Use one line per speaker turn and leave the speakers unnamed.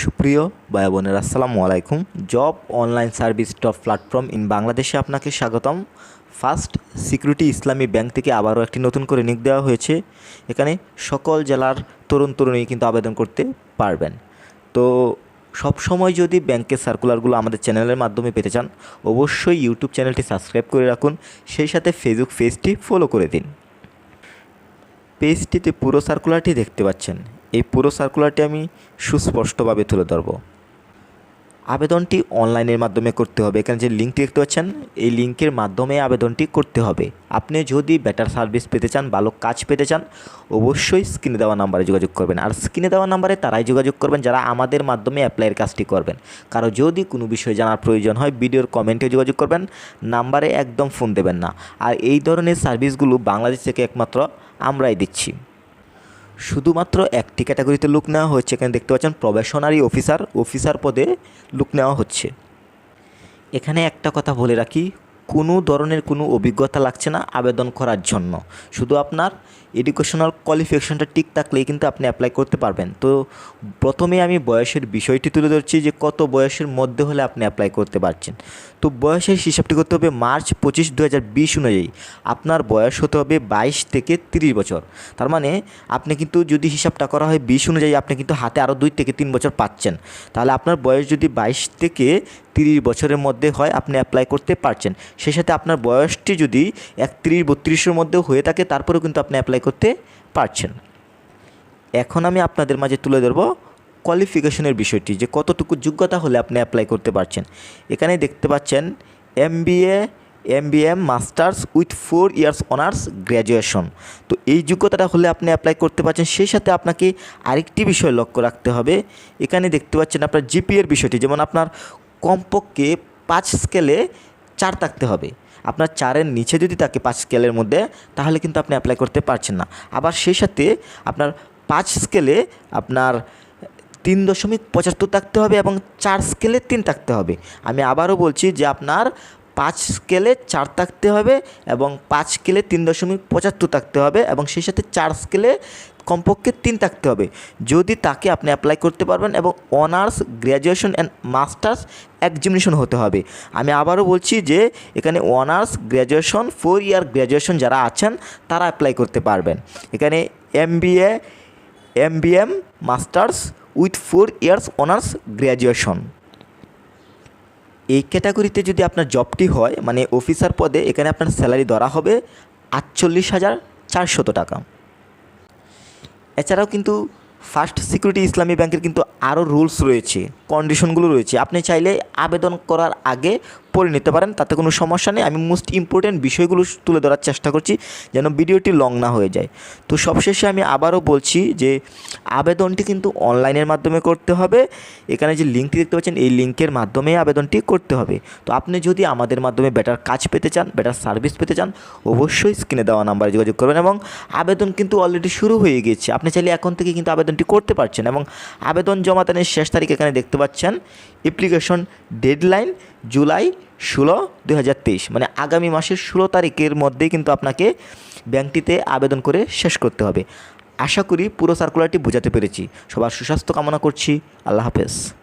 সুপ্রিয় ভাই বোনেরা, আসসালামু আলাইকুম। Job online service top platform in বাংলাদেশে আপনাকে স্বাগতম। ফার্স্ট, সিকিউরিটি ইসলামী ব্যাংক থেকে আবারও একটি নতুন করে নিয়োগ দেওয়া হয়েছে। এখানে সকল জেলার তরুণ তরুণী কিন্তু আবেদন করতে পারবেন। তো সব সময় যদি ব্যাংকের সার্কুলারগুলো আমাদের চ্যানেলের মাধ্যমে পেতে চান, অবশ্যই ইউটিউব চ্যানেলটি সাবস্ক্রাইব করে রাখুন। সেই সাথে ফেসবুক পেজটি ফলো করে দিন। পেজটিতে পুরো সার্কুলারটি দেখতে পাচ্ছেন। এই পুরো সার্কুলারটি আমি সুস্পষ্টভাবে তুলে ধরব। আবেদনটি অনলাইনের মাধ্যমে করতে হবে। এখানে যে লিঙ্কটি দেখতে পাচ্ছেন, এই লিঙ্কের মাধ্যমে আবেদনটি করতে হবে। আপনি যদি বেটার সার্ভিস পেতে চান, ভালো কাজ পেতে চান, অবশ্যই স্ক্রিনে দেওয়া নাম্বারে যোগাযোগ করবেন। আর স্ক্রিনে দেওয়া নাম্বারে তারাই যোগাযোগ করবেন যারা আমাদের মাধ্যমে অ্যাপ্লাইয়ের কাজটি করবেন। কারও যদি কোনো বিষয়ে জানার প্রয়োজন হয়, ভিডিওর কমেন্টে যোগাযোগ করবেন, নাম্বারে একদম ফোন দেবেন না। আর এই ধরনের সার্ভিসগুলো বাংলাদেশ থেকে একমাত্র আমরাই দিচ্ছি। শুধুমাত্র একটি ক্যাটাগরিতে লুক নেওয়া হচ্ছে এখানে দেখতে পাচ্ছেন প্রবেশনারি অফিসার। অফিসার পদে লুক নেওয়া হচ্ছে। এখানে একটা কথা বলে রাখি কোনো ধরনের কোনো অভিজ্ঞতা লাগছে না আবেদন করার জন্য। শুধু আপনার এডুকেশনাল কোয়ালিফিকেশনটা ঠিক থাকলেই কিন্তু আপনি অ্যাপ্লাই করতে পারবেন। তো প্রথমে আমি বয়সের বিষয়টি তুলে ধরছি যে কত বয়সের মধ্যে হলে আপনি অ্যাপ্লাই করতে পারছেন। তো বয়সের হিসাবটি করতে হবে মার্চ পঁচিশ দু হাজার বিশ অনুযায়ী। আপনার বয়স হতে হবে বাইশ থেকে তিরিশ বছর। তার মানে আপনি কিন্তু যদি হিসাবটা করা হয় বিশ অনুযায়ী আপনি কিন্তু হাতে আরও দুই থেকে তিন বছর পাচ্ছেন। তাহলে আপনার বয়স যদি বাইশ থেকে তিরিশ বছরের মধ্যে হয়, আপনি অ্যাপ্লাই করতে পারছেন। সেই সাথে আপনার বয়সটি যদি একত্রিশ, বত্রিশের মধ্যেও হয়ে থাকে, তারপরেও কিন্তু আপনি অ্যাপ্লাই করতে পারছেন। এখন আমি আপনাদের মাঝে তুলে ধরবো কোয়ালিফিকেশনের বিষয়টি, যে কতটুকু যোগ্যতা হলে আপনি অ্যাপ্লাই করতে পারছেন। এখানে দেখতে পাচ্ছেন M M B M masters with four years honours graduation তো এই যোগ্যতাটা হলে আপনি অ্যাপ্লাই করতে পারছেন, সেই সাথে আপনাকে আরেকটি বিষয় লক্ষ্য রাখতে হবে। এখানে দেখতে পাচ্ছেন আপনার জিপিএর বিষয়টি, যেমন আপনার কমপক্ষে পাঁচ স্কেলে চার থাকতে হবে। আপনার চারের নিচে যদি থাকে পাঁচ স্কেলের মধ্যে, তাহলে কিন্তু আপনি অ্যাপ্লাই করতে পারছেন না। আবার সেই সাথে আপনার পাঁচ স্কেলে আপনার তিন দশমিক পঁচাত্তর থাকতে হবে এবং চার স্কেলে তিন থাকতে হবে। আমি আবারও বলছি যে আপনার পাঁচ স্কেলে চার থাকতে হবে এবং পাঁচ স্কেলে তিন দশমিক পঁচাত্তর থাকতে হবে এবং সেই সাথে চার স্কেলে কমপক্ষে তিন থাকতে হবে। যদি তাকে আপনি অ্যাপ্লাই করতে পারবেন এবং honours graduation and masters examination হতে হবে। আমি আবারও বলছি যে এখানে honours graduation four year graduation যারা আছেন, তারা অ্যাপ্লাই করতে পারবেন। এখানে M B M B M masters with four years honours graduation এই ক্যাটাগরিতে যদি আপনার জবটি হয় মানে অফিসার পদে, এখানে আপনার স্যালারি ধরা হবে আটচল্লিশ হাজার চারশত টাকা। এছাড়াও কিন্তু ফার্স্ট সিকিউরিটি ইসলামী ব্যাংকের কিন্তু আরও রুলস রয়েছে কন্ডিশনগুলো রয়েছে। আপনি চাইলে আবেদন করার আগে পড়ে নিতে পারেন, তাতে কোনো সমস্যা নেই। আমি মোস্ট ইম্পর্ট্যান্ট বিষয়গুলো তুলে ধরার চেষ্টা করছি যেন ভিডিওটি লং না হয়ে যায়। তো সবশেষে আমি আবারও বলছি যে আবেদনটি কিন্তু অনলাইনের মাধ্যমে করতে হবে। এখানে যে লিঙ্কটি দেখতে পাচ্ছেন, এই লিঙ্কের মাধ্যমে আবেদনটি করতে হবে। তো আপনি যদি আমাদের মাধ্যমে বেটার কাজ পেতে চান বেটার সার্ভিস পেতে চান, অবশ্যই স্ক্রিনে দেওয়া নাম্বারে যোগাযোগ করবেন এবং আবেদন কিন্তু অলরেডি শুরু হয়ে গিয়েছে। আপনি চাইলে এখন থেকে কিন্তু আবেদনটি করতে পারছেন এবং আবেদন জমাদানের শেষ তারিখ এখানে দেখতে পাচ্ছেন। অ্যাপ্লিকেশন ডেডলাইন জুলাই ষোলো দুই মানে আগামী মাসের ষোলো তারিখের মধ্যেই কিন্তু আপনাকে ব্যাংকটিতে আবেদন করে শেষ করতে হবে। আশা করি পুরো সার্কুলারটি বোঝাতে পেরেছি। সবার সুস্বাস্থ্য কামনা করছি। আল্লাহ হাফেজ।